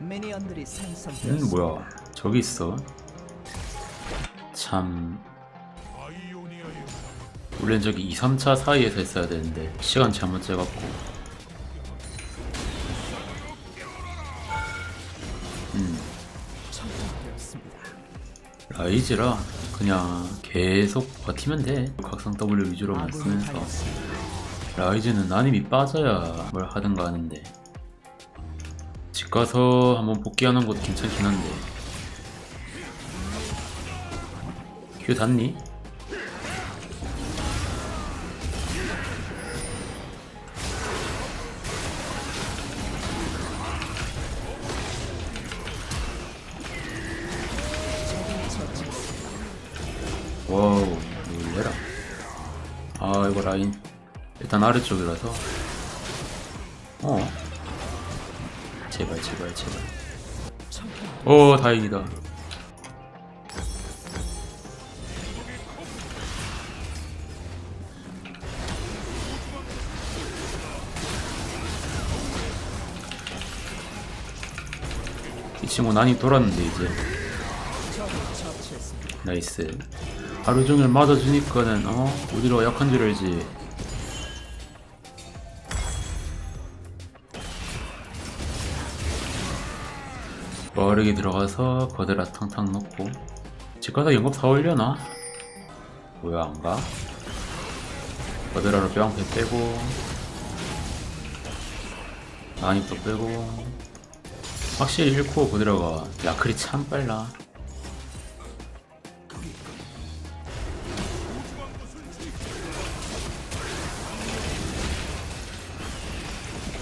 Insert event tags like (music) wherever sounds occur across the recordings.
미니언들이 생성되었습니다. 뭐야? 저기 있어. 참. 원래 저기 2, 3차 사이에서 했어야 되는데 시간 잘못 재갖고 음 처형되었습니다. 라이즈라 그냥 계속 버티면 돼 각성 W 위주로만 아군이 쓰면서 당했습니다. 라이즈는 난임이 빠져야 뭘 하든가 하는데 집 가서 한번 복귀하는 것도 괜찮긴 한데. 큐 닿니? 와우 놀래라. 아 이거 라인. 일단 아래쪽이라서. 어 제발 제발 제발. 오 다행이다. 이 친구 난이 돌았는데 이제. 나이스. 하루 종일 맞아주니까는 어? 어디로 약한 줄 알지 빠르게 들어가서 거대라 탕탕 넣고 집 가서 연금 사올려나? 뭐야 안가? 거대라로 뼈방패 빼고 또 빼고 확실히 1코어 거대라가 야클이 참 빨라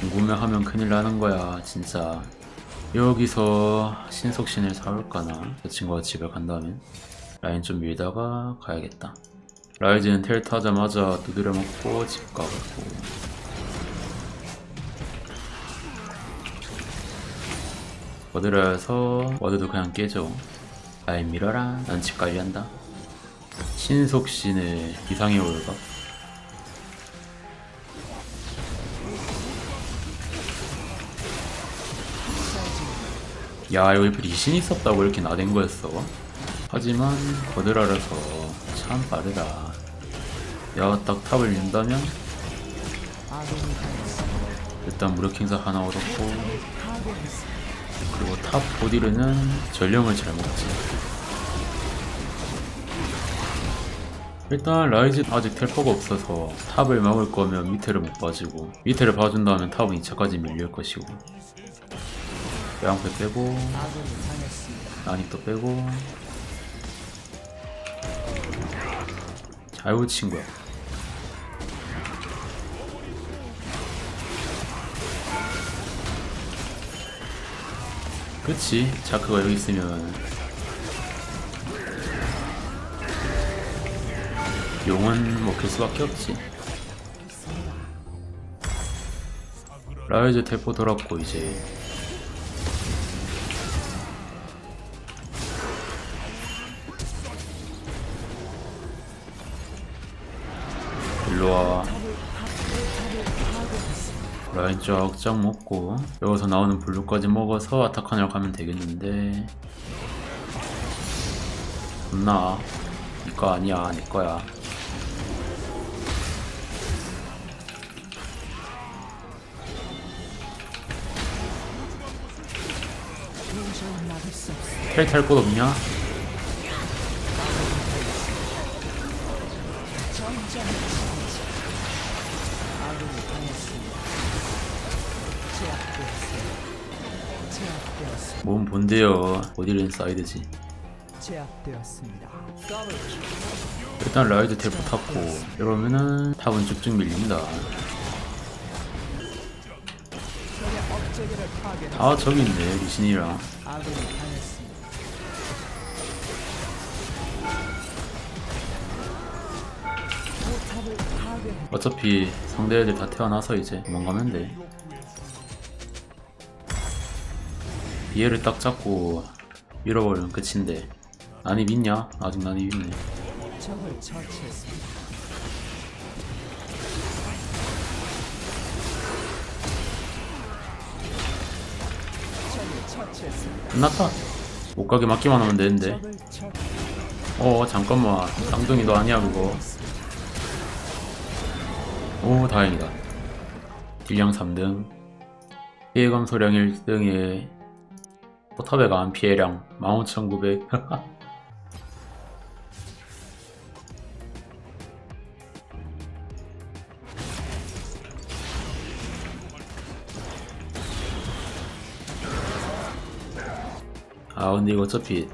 궁금해하면 큰일 나는 거야 진짜 여기서 신속신을 사올까나? 그 친구가 집에 간다면? 라인 좀 밀다가 가야겠다. 라이즈는 텔 타자마자 두드려 먹고 집 가고. 어디라서 워드도 그냥 깨져. 라인 밀어라. 난 집 관리한다. 신속신을 이상해 올까? 야 여기 리신 있었다고 이렇게 나댄 거였어 하지만 거들알아서 참 빠르다 야 딱 탑을 당했습니다. 일단 무력 행사 하나 얻었고. 그리고 탑 보디르는 전령을 잘 먹지 일단 라이즈 아직 텔퍼가 없어서 탑을 막을 거면 밑에를 못 봐주고 밑에를 봐준 다음에 탑은 2차까지 밀릴 것이고 양패 빼고 아군이 당했습니다. 난이 또 빼고. 잘 붙인 거야. 그치. 자크가 여기 있으면. 용은 먹힐 수밖에 없지. 라이즈 대포 돌았고 이제 일로와 라인 쫙쫙 먹고 여기서 나오는 블루까지 먹어서 아타카냐로 가면 되겠는데 겁나 니거 아니야 내 거야 도저히 막을 수 없습니다. 텔탈 곳 없냐? 아군이 당했습니다. 제압되었습니다. 제압되었습니다. 몸 본대요 어디는 사이드지 제압되었습니다. 일단 라이드 텔포 탔고 이러면은 탑은 쭉쭉 밀린다. 아 저기 있네 아군이 당했습니다. 어차피 상대 애들 다 태어나서 이제 도망가면 돼 얘를 딱 잡고 밀어버리면 끝인데 난이 믿냐? 아직 난이 믿네. 끝났다 못 가게 막기만 하면 되는데. 어 잠깐만 쌍둥이 너 아니야 그거 오 다행이다. 딜량 3등. 피해 감 소량 1등에 포탑에 가한 피해량 15900 (laughs) 아 근데 이거 어차피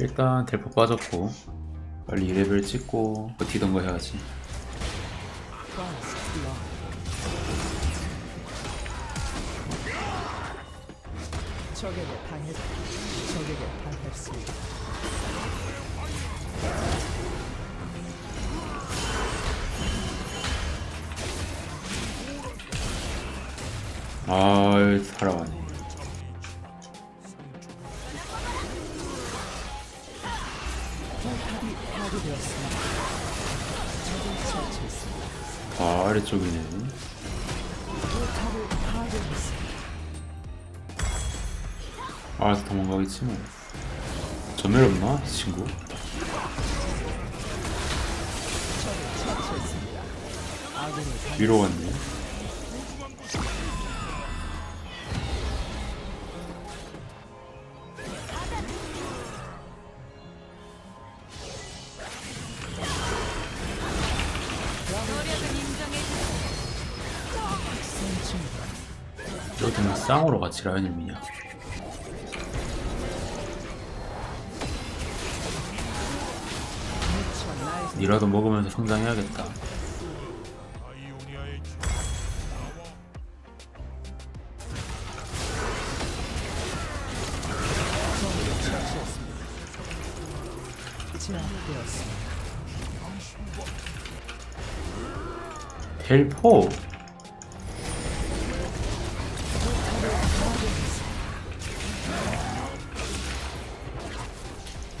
일단 델포 빠졌고 빨리 2레벨 찍고 버티던 거 해야지. 적에게 당했. 적에게 당했습니다. 아 살아가네 파괴되었습니다. 적을 처치했습니다. 아 아래쪽이네 포탑을 파괴했습니다. 알아서 도망가겠지 뭐 전멸 없나 이 친구 적을 처치했습니다. 아군이 당 위로 갔네 여기는 쌍으로 같이 라인을 미냐 니라도 먹으면서 성장해야겠다. 델포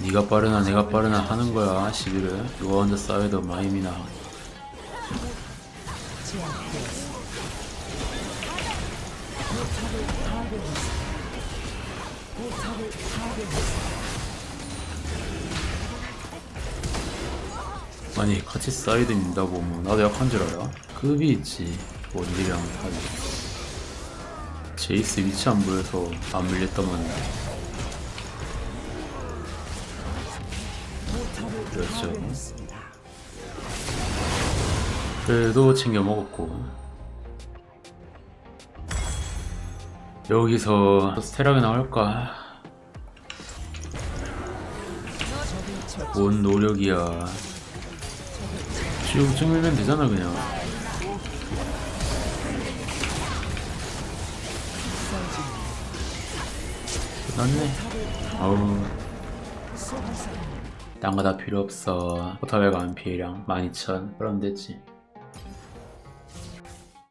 네가 빠르나 내가 빠르나 하는 거야 시비를 누가 먼저 싸워도 마임이나. 아니 같이 사이드 민다고 뭐 나도 약한 줄 알아? 급이 있지 원딜이랑 타이 제이스 위치 안 보여서 안 밀렸다만 포탑을 그렇죠. 그래도 챙겨 먹었고 여기서 스테락이 나올까? 적을 처치. 뭔 노력이야 쭉 ጭ밀면 되잖아 그냥 끝났네 아우 딴 거 다 필요 없어. 포탑에 피해량 12,000 그럼 됐지